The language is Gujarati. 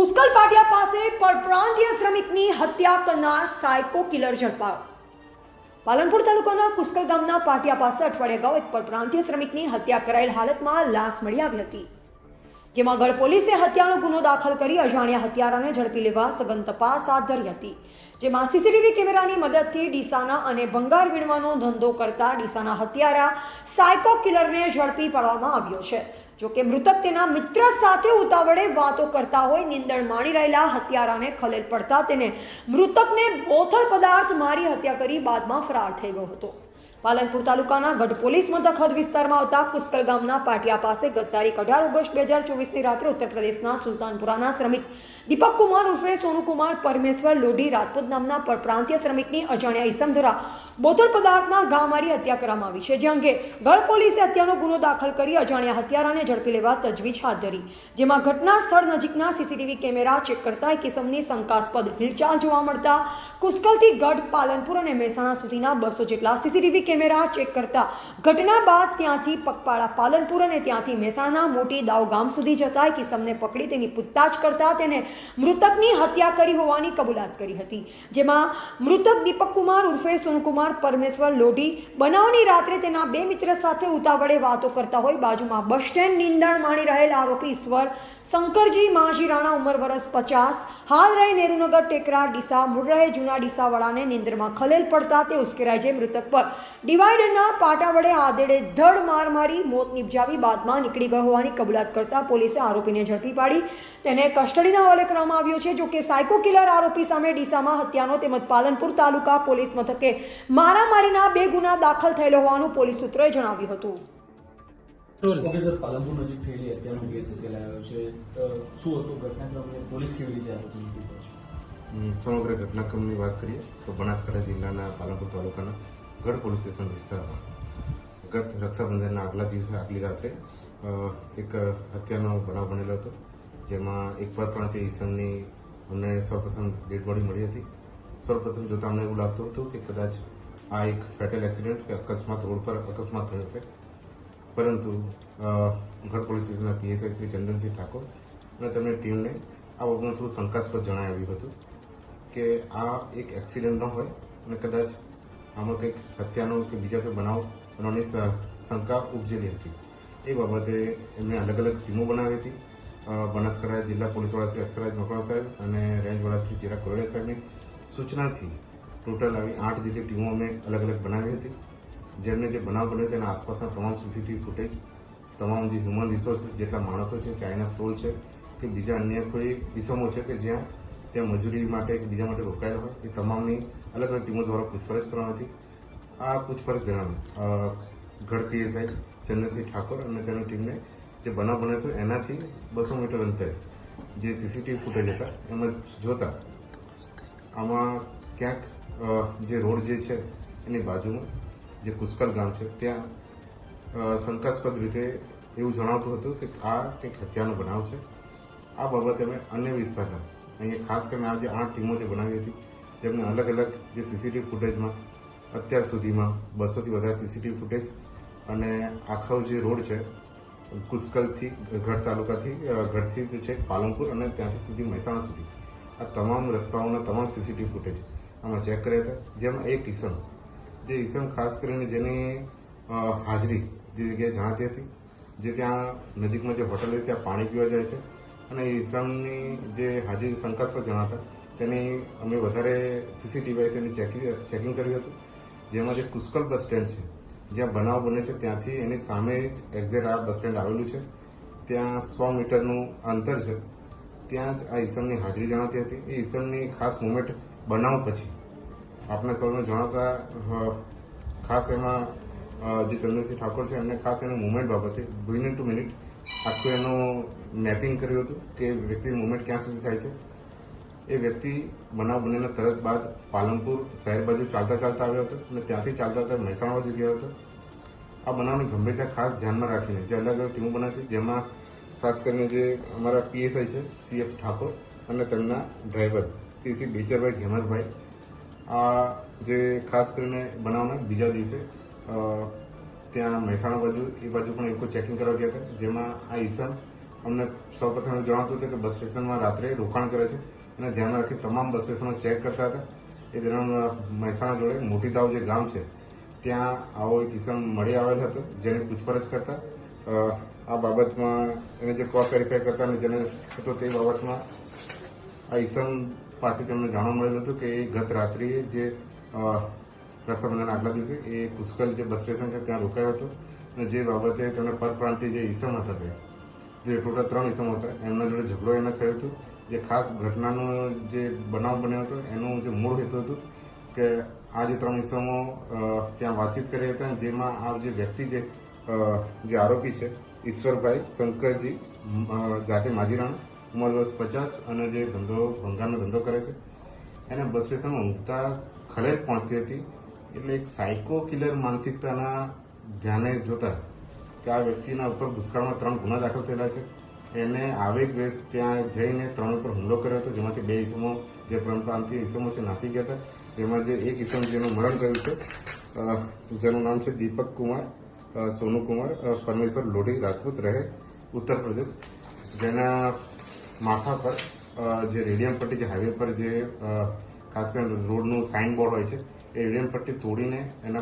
કુસ્કલ પાટિયા પાસે પરપ્રાંતીય શ્રમિકની હત્યા કરનાર સાયકો કિલર ઝડપાયો. પાલનપુર તાલુકાના કુસ્કલ ગામના પાટિયા પાસે અઠવાડિયા અગાઉ એક પરપ્રાંતીય શ્રમિકની હત્યા કરાયેલ હાલતમાં લાશ મળી આવી હતી. જેમાં ગઢ પોલીસે હત્યાનો ગુનો દાખલ કરી અજાણ્યા હત્યારાને ઝડપી લેવા સઘન તપાસ હાથ ધરી હતી. જેમાં સીસીટીવી કેમેરાની મદદથી ડીસાના અને ભંગાર વીણવાનો ધંધો કરતા ડીસાના હત્યારા સાયકો કિલરને ઝડપી પાડવામાં આવ્યો છે. જોકે મૃતક તેના મિત્ર સાથે ઉતાવળે વાતો કરતા હોય, નિંદણ માણી રહેલા હત્યારાને ખલેલ પડતા તેને મૃતકને બોથળ પદાર્થ મારી હત્યા કરી બાદમાં ફરાર થઈ ગયો હતો. પાલનપુર તાલુકાના ગઢ પોલીસ મથક હદ વિસ્તારમાં આવતા કુસ્કલ ગામના પાટિયા પાસે ગત તારીખ અઢાર ઓગસ્ટ બે હજાર ચોવીસની રાત્રે ઉત્તર પ્રદેશના સુલતાનપુરાના શ્રમિક દીપક ઉર્ફે સોનુકુમાર પરમેશ્વર લોઢી રાજપૂત નામના પરપ્રાંતીય શ્રમિકની અજાણ્યા ઈસમ દ્વારા બોથડ પદાર્થના ઘા મારી હત્યા કરવામાં આવી છે, જે અંગે ગઢ પોલીસે હત્યાનો ગુનો દાખલ કરી અજાણ્યા હત્યારાને ઝડપી લેવા તજવીજ હાથ ધરી. જેમાં ઘટના સ્થળ નજીકના સીસીટીવી કેમેરા ચેક કરતા એક કિસમની શંકાસ્પદ હિલચાલ જોવા મળતા કુસ્કલથી ગઢ, પાલનપુર અને મહેસાણા સુધીના બસો જેટલા સીસીટીવી કેમેરા ચેક કરતા ઘટના બાદ ત્યાંથી પગપાળા પાલનપુર અને ત્યાંથી મહેસાણા મોટી દાવ ગામ સુધી જતા કિસમને પકડી તેની પૂછતાછ કરતા તેને મૃતકની હત્યા કરી હોવાની કબૂલાત કરી હતી. જેમાં મૃતક દીપકકુમાર ઉર્ફે સોનકુમાર પરમેશ્વર લોઢી બનાવની રાત્રે તેના બે મિત્ર સાથે ઉતાવળે વાતો કરતા હોય બાજુમાં બસ સ્ટેન્ડ નિંદણ માણી રહેલા આરોપી ઈશ્વર, શંકરજી, માજી રાણા ઉંમર વરસ પચાસ, હાલ રહે નેહરુનગર ટેકરા ડીસા, મૂળ રહે જૂના ડીસાવાળાને નિંદ્રમાં ખલેલ પડતા તે ઉશ્કેરાય છે મૃતક પર. ડિવાઈડરના પાટા વડે આદેડે ધડ માર મારી મોત નિપજાવી બાદમાં નીકળી ગયો હોવાની કબૂલાત કરતા પોલીસે આરોપીને ઝડપી પાડી. તેને કસ્ટડીના હવાલે કરવામાં આવ્યો છે. જોકે સાયકો કિલર આરોપી સામે ડીસામાં હત્યાનો તેમજ પાલનપુર તાલુકા પોલીસ મથકે મારામારીના બે ગુના દાખલ થયેલો હોવાનું પોલીસ સૂત્રોએ જણાવ્યું હતું. ઓકે સર પાલનપુર નજીક થયેલી હત્યાનો કેસ ઉકેલાયો છે. શું હતું? ઘટનાક્રમને પોલીસ કેવી રીતે આરોપી નીકળી પહોંચી હમ, સમગ્ર ઘટનાક્રમની વાત કરીએ તો બનાસકાંઠા જિલ્લાના પાલનપુર તાલુકાના ગઢ પોલીસ સ્ટેશન વિસ્તારમાં. ગત રક્ષાબંધનના આગલા દિવસે, આગલી રાત્રે એક હત્યાનો બનાવ બનેલો હતો, જેમાં એક પરપ્રાંતીય ઈસમની અમને સૌપ્રથમ ડેડ બોડી મળી હતી. સૌપ્રથમ જોતા અમને એવું લાગતું હતું કે કદાચ આ એક ફેટલ એક્સિડન્ટ કે અકસ્માત રોડ પર અકસ્માત થયો છે. પરંતુ ગઢ પોલીસ સ્ટેશનના પીએસઆઈ શ્રી ચંદનસિંહ ઠાકોર અને તેમની ટીમને આ બાબતમાં થોડું શંકાસ્પદ જણાવ્યું હતું કે આ એક એક્સિડન્ટ ન હોય અને કદાચ આમાં કંઈક હત્યાનો કે બીજા કોઈ બનાવ બનવાની શંકા ઉપજેલી હતી. એ બાબતે એમને અલગ અલગ ટીમો બનાવી હતી. બનાસકાંઠા જિલ્લા પોલીસવાળા શ્રી અક્ષરાજ મકવાણા સાહેબ અને રેન્જવાળા શ્રી ચિરાગ કોરડિયા સાહેબની સૂચનાથી ટોટલ આવી આઠ જેટલી ટીમો અમે અલગ અલગ બનાવી હતી. જેમને જે બનાવ બન્યો તેના આસપાસના તમામ સીસીટીવી ફૂટેજ, તમામ જે હ્યુમન રિસોર્સિસ જેટલા માણસો છે, ચાઇના સ્ટોલ છે કે બીજા અન્ય કોઈ કિસમો છે કે જ્યાં ત્યાં મજૂરી માટે કે બીજા માટે રોકાયેલા હોય, એ તમામની અલગ અલગ ટીમો દ્વારા પૂછપરછ કરવાની હતી. આ પૂછપરછ દરમિયાન ગઢ પીએસઆઈ ચંદ્રસિંહ ઠાકોર અને તેની ટીમને જે બનાવ બન્યો હતો, એનાથી બસો મીટર અંતરે જે સીસીટીવી ફૂટેજ હતા, એમાં જોતા આમાં ક્યાંક જે રોડ જે છે, એની બાજુમાં જે કુસ્કલ ગામ છે, ત્યાં શંકાસ્પદ રીતે એવું જણાવતું હતું કે આ કંઈક હત્યાનો બનાવ છે. આ બાબતે અમે અન્ય વિસ્તારના અહીંયા ખાસ કરીને આ જે આઠ ટીમો જે બનાવી હતી જેમને અલગ અલગ જે સીસીટીવી ફૂટેજમાં અત્યાર સુધીમાં બસોથી વધારે સીસીટીવી ફૂટેજ અને આખો જે રોડ છે કુસ્કલથી ગઢ તાલુકાથી ગઢથી જે છે પાલનપુર અને ત્યાંથી સુધી મહેસાણા સુધી, આ તમામ રસ્તાઓના તમામ સીસીટીવી ફૂટેજ આમાં ચેક કર્યા હતા. જેમાં એક ઈસમ, જે ઈસમ ખાસ કરીને જેની હાજરી જે જગ્યાએ જણાતી હતી, જે ત્યાં નજીકમાં જે હોટલ હતી ત્યાં પાણી પીવા જાય છે. અને એ ઈસમની જે હાજરી શંકાસ્પદ જણાતા, તેની અમે વધારે સીસીટીવી એની ચેકિંગ ચેકિંગ કર્યું હતું. જેમાં જે કુસ્કલ બસ સ્ટેન્ડ છે, જ્યાં બનાવ બને છે, ત્યાંથી એની સામે જ એક્ઝેક્ટ આ બસ સ્ટેન્ડ આવેલું છે. ત્યાં સો મીટરનું અંતર છે. ત્યાં જ આ ઈસમની હાજરી જણાતી હતી. એ ઈસમની ખાસ મુમેન્ટ બનાવ પછી આપણે સૌને જણાવતા ખાસ એમાં જે ચંદ્રસિંહ ઠાકોર છે, એમને ખાસ એની મુમેન્ટ બાબતે મિનિટ ટુ મિનિટ આખું એનું મેપિંગ કર્યું હતું કે વ્યક્તિ મુવમેન્ટ ક્યાં સુધી થાય છે. એ વ્યક્તિ બનાવ બનીને તરત બાદ પાલનપુર શહેર બાજુ ચાલતા ચાલતા આવ્યો હતો અને ત્યાંથી ચાલતા ચાલતા મહેસાણા બાજુ ગયો હતો. આ બનાવની ગંભીરતા ખાસ ધ્યાનમાં રાખીને જે અલગ અલગ ટીમો બનાવી છે જેમાં ખાસ કરીને જે અમારા પીએસઆઈ છે સીએફ ઠાકોર અને તેમના ડ્રાઈવર પીસી બેચરભાઈ ઘેમરભાઈ આ જે ખાસ કરીને બનાવના બીજા દિવસે ત્યાં મહેસાણા બાજુ, એ બાજુ પણ એક ચેકિંગ કરવા ગયા હતા? જેમાં આ ઈસમ અમને સૌપ્રથમ જણાવતું હતું કે બસ સ્ટેશનમાં રાત્રે રોકાણ કરે છે અને ધ્યાનમાં રાખી તમામ બસ સ્ટેશનો ચેક કરતા હતા. એ દરમિયાન મહેસાણા જોડે મોટી દાવ જે ગામ છે, ત્યાં આવો એક કિસ્સા મળી આવેલ હતો, જેની પૂછપરછ કરતા આ બાબતમાં એને જે કોપ વેરીફાઈ કરતા અને જેને હતો તે બાબતમાં આ ઈસમ પાસે તેમને જાણવા મળેલું હતું કે એ ગત રાત્રિએ જે અ, રક્ષાબંધનના આગલા દિવસે એ પુષ્કર જે બસ સ્ટેશન છે ત્યાં રોકાયો હતો અને જે બાબતે તેમણે પરપ્રાંતિ જે ઈસમ હતા તે જે ટોટલ ત્રણ ઈસમો હતા એમના જોડે ઝઘડો એને થયો હતો. જે ખાસ ઘટનાનો જે બનાવ બન્યો હતો એનું જે મૂળ હેતુ હતું કે આ જે ત્રણ ઈસમો ત્યાં વાતચીત કરી હતા જેમાં આ જે વ્યક્તિ જે જે આરોપી છે ઈશ્વરભાઈ શંકરજી જાતે માજીરાણ ઉંમર વર્ષ પચાસ અને જે ધંધો ભંગારનો ધંધો કરે છે. એને બસ સ્ટેશનમાં ઊંઘતા ખલેલ પહોંચતી હતી. એટલે એક સાયકો કિલર માનસિકતાના ધ્યાને જોતા કે આ વ્યક્તિના ઉપર ભૂતકાળમાં ત્રણ ગુના દાખલ થયેલા છે. એને આવેગ વેશ ત્યાં જઈને ત્રણ ઉપર હુમલો કર્યો હતો, જેમાંથી બે ઈસમો, જે પરપ્રાંતીય ઈસમો છે, નાસી ગયા હતા. તેમાં જે એક ઈસમ જેનું મરણ થયું છે જેનું નામ છે દીપક કુમાર સોનુકુમાર સોનુ કુમાર પરમેશ્વર લોઢી રાજપૂત રહે, ઉત્તર પ્રદેશ. જેના માથા પર જે રેડિયમ પટ્ટી, જે હાઈવે પર જે ખાસ કરીને રોડનું સાઇન બોર્ડ હોય છે એ રેડિયમ પટ્ટી તોડીને એના